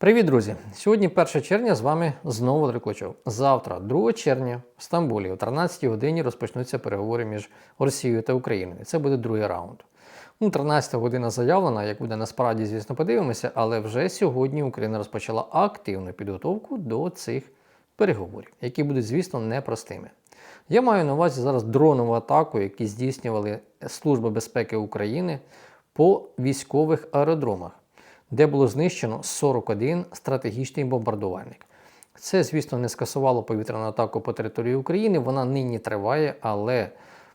Привіт, друзі! Сьогодні 1 червня з вами знову Андрій Завтра, 2 червня, в Стамбулі о 13 годині розпочнуться переговори між Росією та Україною. Це буде другий раунд. Ну, 13 година заявлена, як буде насправді, звісно, подивимося, але вже сьогодні Україна розпочала активну підготовку до цих переговорів, які будуть, звісно, непростими. Я маю на увазі зараз дронову атаку, які здійснювали Служба безпеки України по військових аеродромах, де було знищено 41 стратегічний бомбардувальник. Це, звісно, не скасувало повітряну атаку по території України. Вона нині триває, але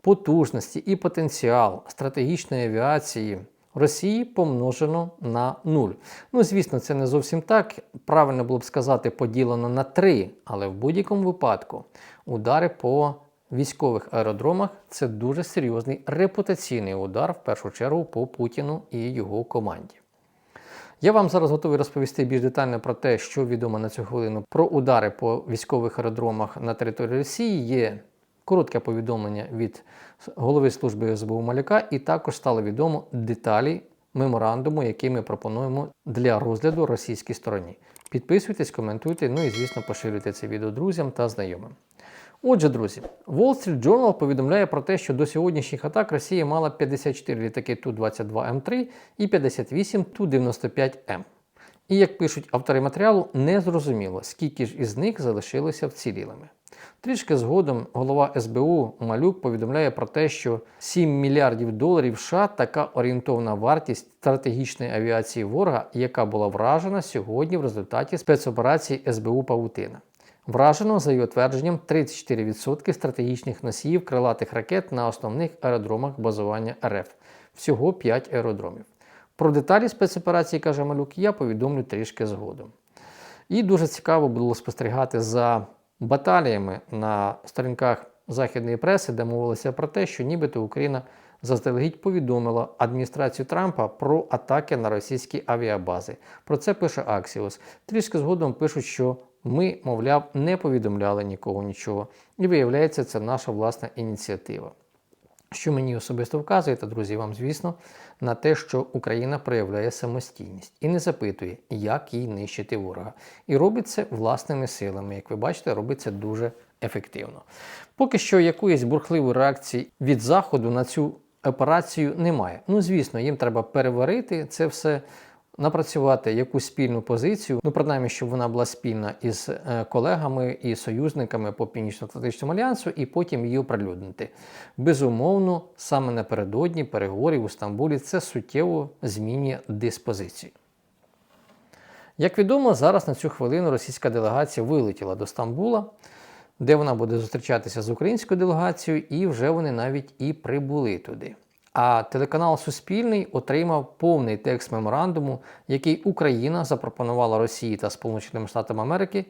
потужності і потенціал стратегічної авіації Росії помножено на нуль. Ну, звісно, це не зовсім так. Правильно було б сказати, поділено на три, але в будь-якому випадку удари по військових аеродромах це дуже серйозний репутаційний удар, в першу чергу, по Путіну і його команді. Я вам зараз готовий розповісти більш детально про те, що відомо на цю хвилину про удари по військових аеродромах на території Росії. Є коротке повідомлення від голови служби СБУ Маляка, і також стало відомо деталі меморандуму, який ми пропонуємо для розгляду російській стороні. Підписуйтесь, коментуйте, ну і звісно поширюйте це відео друзям та знайомим. Отже, друзі, Wall Street Journal повідомляє про те, що до сьогоднішніх атак Росія мала 54 літаки Ту-22М3 і 58 Ту-95М. І як пишуть автори матеріалу, не зрозуміло, скільки ж із них залишилося вцілілими. Трішки згодом голова СБУ Малюк повідомляє про те, що 7 мільярдів доларів США така орієнтовна вартість стратегічної авіації ворога, яка була вражена сьогодні в результаті спецоперації СБУ Павутина. Вражено, за її твердженням, 34% стратегічних носіїв крилатих ракет на основних аеродромах базування РФ. Всього 5 аеродромів. Про деталі спецоперації, каже Малюк, я повідомлю трішки згодом. І дуже цікаво було спостерігати за баталіями на сторінках західної преси, де мовилося про те, що нібито Україна заздалегідь повідомила адміністрацію Трампа про атаки на російські авіабази. Про це пише Axios. Трішки згодом пишуть, що ми, мовляв, не повідомляли нікого нічого. І виявляється, це наша власна ініціатива. Що мені особисто вказує, та друзі, вам, звісно, на те, що Україна проявляє самостійність і не запитує, як їй нищити ворога. І робить це власними силами. Як ви бачите, робить це дуже ефективно. Поки що якоїсь бурхливої реакції від Заходу на цю операцію немає. Ну, звісно, їм треба переварити це все. Напрацювати якусь спільну позицію, ну принаймні, щоб вона була спільна із е, колегами і союзниками по Північно-Атлантичному альянсу, і потім її оприлюднити. Безумовно, саме напередодні переговорів у Стамбулі це суттєво змінює диспозицію. Як відомо, зараз на цю хвилину російська делегація вилетіла до Стамбула, де вона буде зустрічатися з українською делегацією, і вже вони навіть і прибули туди. А телеканал Суспільний отримав повний текст меморандуму, який Україна запропонувала Росії та Сполученим Штатам Америки.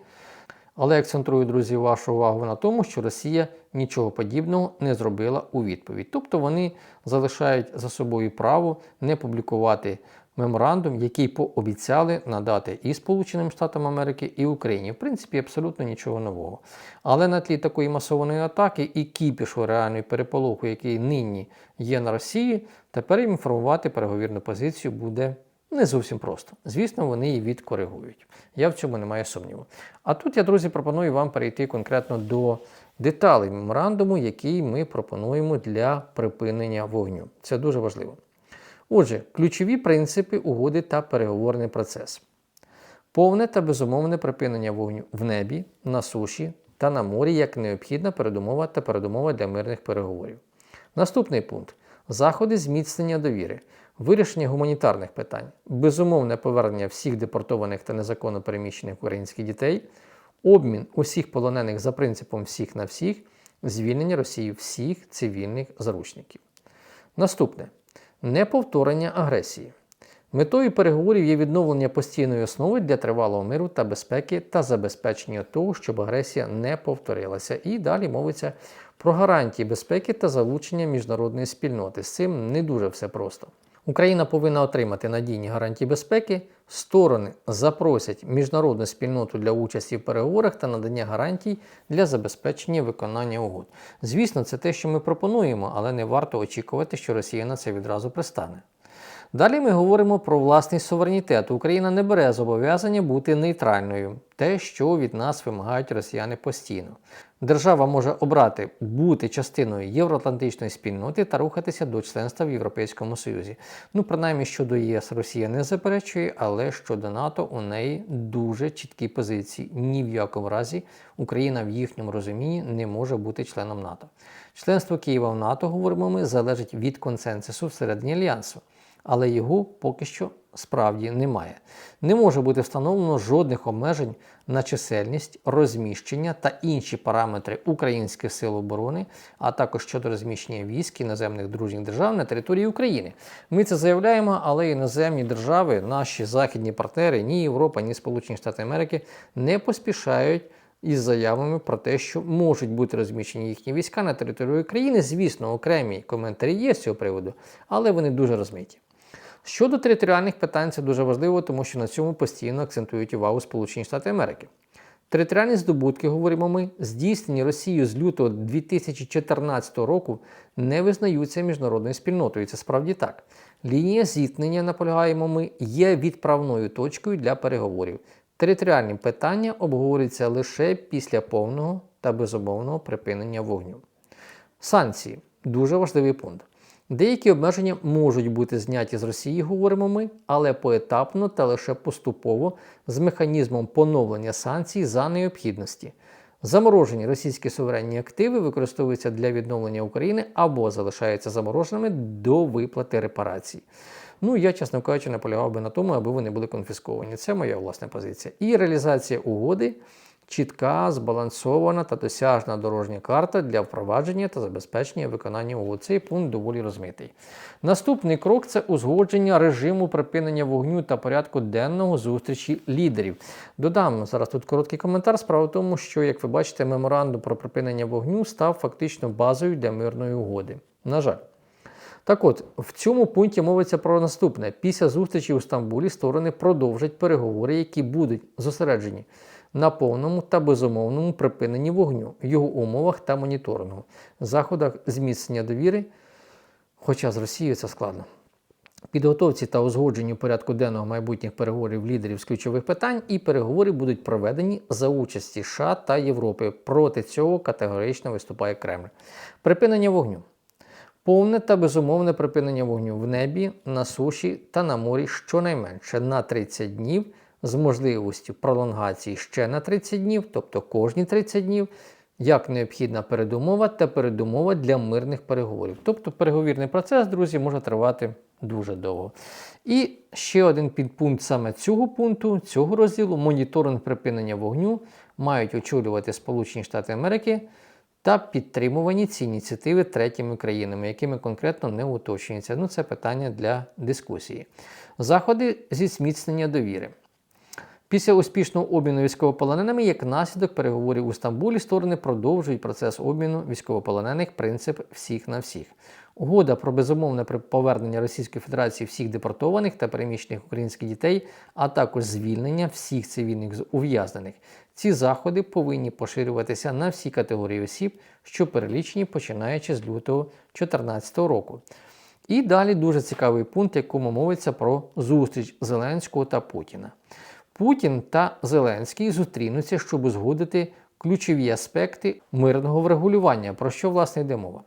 Але акцентрую, друзі, вашу увагу на тому, що Росія нічого подібного не зробила у відповідь. Тобто вони залишають за собою право не публікувати меморандум, який пообіцяли надати і Сполученим Штатам Америки, і Україні. В принципі, абсолютно нічого нового. Але на тлі такої масованої атаки і кіпішу реальної переполоху, який нині є на Росії, тепер їм формувати переговірну позицію буде. Не зовсім просто. Звісно, вони її відкоригують. Я в цьому не маю сумніву. А тут я, друзі, пропоную вам перейти конкретно до деталей меморандуму, який ми пропонуємо для припинення вогню. Це дуже важливо. Отже, ключові принципи угоди та переговорний процес. Повне та безумовне припинення вогню в небі, на суші та на морі як необхідна передумова та передумова для мирних переговорів. Наступний пункт заходи зміцнення довіри, вирішення гуманітарних питань, безумовне повернення всіх депортованих та незаконно переміщених українських дітей, обмін усіх полонених за принципом всіх на всіх, звільнення Росії всіх цивільних заручників. Наступне неповторення агресії. Метою переговорів є відновлення постійної основи для тривалого миру та безпеки та забезпечення того, щоб агресія не повторилася. І далі мовиться про гарантії безпеки та залучення міжнародної спільноти. З цим не дуже все просто. Україна повинна отримати надійні гарантії безпеки. Сторони запросять міжнародну спільноту для участі в переговорах та надання гарантій для забезпечення виконання угод. Звісно, це те, що ми пропонуємо, але не варто очікувати, що Росія на це відразу пристане. Далі ми говоримо про власний суверенітет. Україна не бере зобов'язання бути нейтральною, те, що від нас вимагають росіяни постійно. Держава може обрати бути частиною євроатлантичної спільноти та рухатися до членства в Європейському Союзі. Ну, принаймні щодо ЄС Росія не заперечує, але щодо НАТО у неї дуже чіткі позиції. Ні в якому разі Україна в їхньому розумінні не може бути членом НАТО. Членство Києва в НАТО, говоримо ми, залежить від консенсусу всередині альянсу але його поки що справді немає. Не може бути встановлено жодних обмежень на чисельність, розміщення та інші параметри українських сил оборони, а також щодо розміщення військ іноземних дружніх держав на території України. Ми це заявляємо, але іноземні держави, наші західні партнери, ні Європа, ні Сполучені Штати Америки не поспішають. Із заявами про те, що можуть бути розміщені їхні війська на території України. Звісно, окремі коментарі є з цього приводу, але вони дуже розмиті. Щодо територіальних питань, це дуже важливо, тому що на цьому постійно акцентують увагу Сполучені Штати Америки. Територіальні здобутки, говоримо ми, здійснені Росією з лютого 2014 року, не визнаються міжнародною спільнотою. Це справді так. Лінія зіткнення, наполягаємо ми, є відправною точкою для переговорів. Територіальні питання обговорюються лише після повного та безумовного припинення вогню. Санкції дуже важливий пункт. Деякі обмеження можуть бути зняті з Росії, говоримо ми, але поетапно та лише поступово з механізмом поновлення санкцій за необхідності. Заморожені російські суверенні активи використовуються для відновлення України або залишаються замороженими до виплати репарацій. Ну, я, чесно кажучи, наполягав би на тому, аби вони були конфісковані. Це моя власна позиція. І реалізація угоди чітка, збалансована та досяжна дорожня карта для впровадження та забезпечення виконання угод. Цей пункт доволі розмитий. Наступний крок це узгодження режиму припинення вогню та порядку денного зустрічі лідерів. Додам зараз тут короткий коментар. Справа в тому, що, як ви бачите, меморандум про припинення вогню став фактично базою для мирної угоди. На жаль. Так от, в цьому пункті мовиться про наступне: після зустрічі у Стамбулі сторони продовжать переговори, які будуть зосереджені на повному та безумовному припиненні вогню, його умовах та моніторингу, заходах зміцнення довіри, хоча з Росією це складно. Підготовці та узгодженню порядку денного майбутніх переговорів лідерів з ключових питань і переговори будуть проведені за участі США та Європи. Проти цього категорично виступає Кремль. Припинення вогню. Повне та безумовне припинення вогню в небі, на суші та на морі щонайменше на 30 днів з можливістю пролонгації ще на 30 днів, тобто кожні 30 днів, як необхідна передумова та передумова для мирних переговорів. Тобто переговірний процес, друзі, може тривати дуже довго. І ще один підпункт саме цього пункту, цього розділу моніторинг припинення вогню мають очолювати Сполучені Штати Америки. Та підтримувані ці ініціативи третіми країнами, якими конкретно не уточнюється. Ну, це питання для дискусії. Заходи зі зміцнення довіри. Після успішного обміну військовополоненими, як наслідок переговорів у Стамбулі, сторони продовжують процес обміну військовополонених принцип всіх на всіх. Угода про безумовне повернення Російської Федерації всіх депортованих та переміщених українських дітей, а також звільнення всіх цивільних ув'язнених. Ці заходи повинні поширюватися на всі категорії осіб, що перелічені починаючи з лютого 2014 року. І далі дуже цікавий пункт, якому мовиться про зустріч Зеленського та Путіна. Путін та Зеленський зустрінуться, щоб узгодити ключові аспекти мирного врегулювання, про що власне йде мова.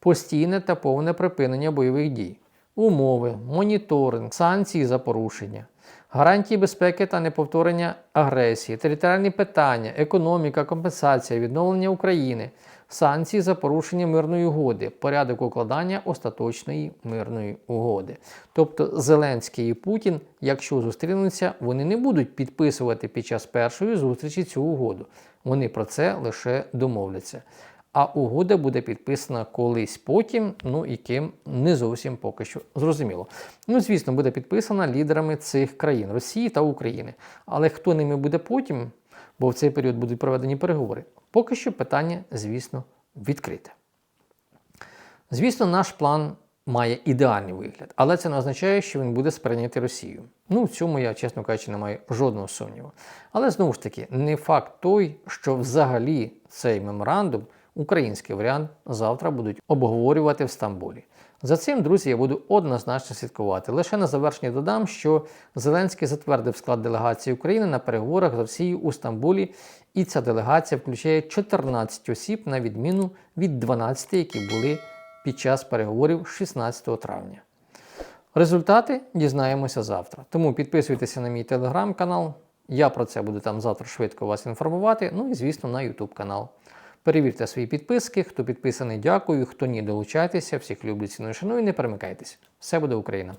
Постійне та повне припинення бойових дій, умови, моніторинг, санкції за порушення, гарантії безпеки та неповторення агресії, територіальні питання, економіка, компенсація, відновлення України, санкції за порушення мирної угоди, порядок укладання остаточної мирної угоди. Тобто Зеленський і Путін, якщо зустрінуться, вони не будуть підписувати під час першої зустрічі цю угоду. Вони про це лише домовляться. А угода буде підписана колись потім, ну і ким не зовсім поки що зрозуміло. Ну, звісно, буде підписана лідерами цих країн Росії та України. Але хто ними буде потім, бо в цей період будуть проведені переговори, поки що питання, звісно, відкрите. Звісно, наш план має ідеальний вигляд, але це не означає, що він буде сприйнятий Росією. Ну, в цьому я, чесно кажучи, не маю жодного сумніву. Але знову ж таки, не факт той, що взагалі цей меморандум український варіант завтра будуть обговорювати в Стамбулі. За цим, друзі, я буду однозначно слідкувати. Лише на завершення додам, що Зеленський затвердив склад делегації України на переговорах з Росією у Стамбулі, і ця делегація включає 14 осіб на відміну від 12, які були під час переговорів 16 травня. Результати дізнаємося завтра. Тому підписуйтеся на мій телеграм-канал. Я про це буду там завтра швидко вас інформувати. Ну і, звісно, на YouTube канал. Перевірте свої підписки. Хто підписаний, дякую. Хто ні, долучайтеся. Всіх люблю, ціную, шаную. Не перемикайтесь. Все буде Україна!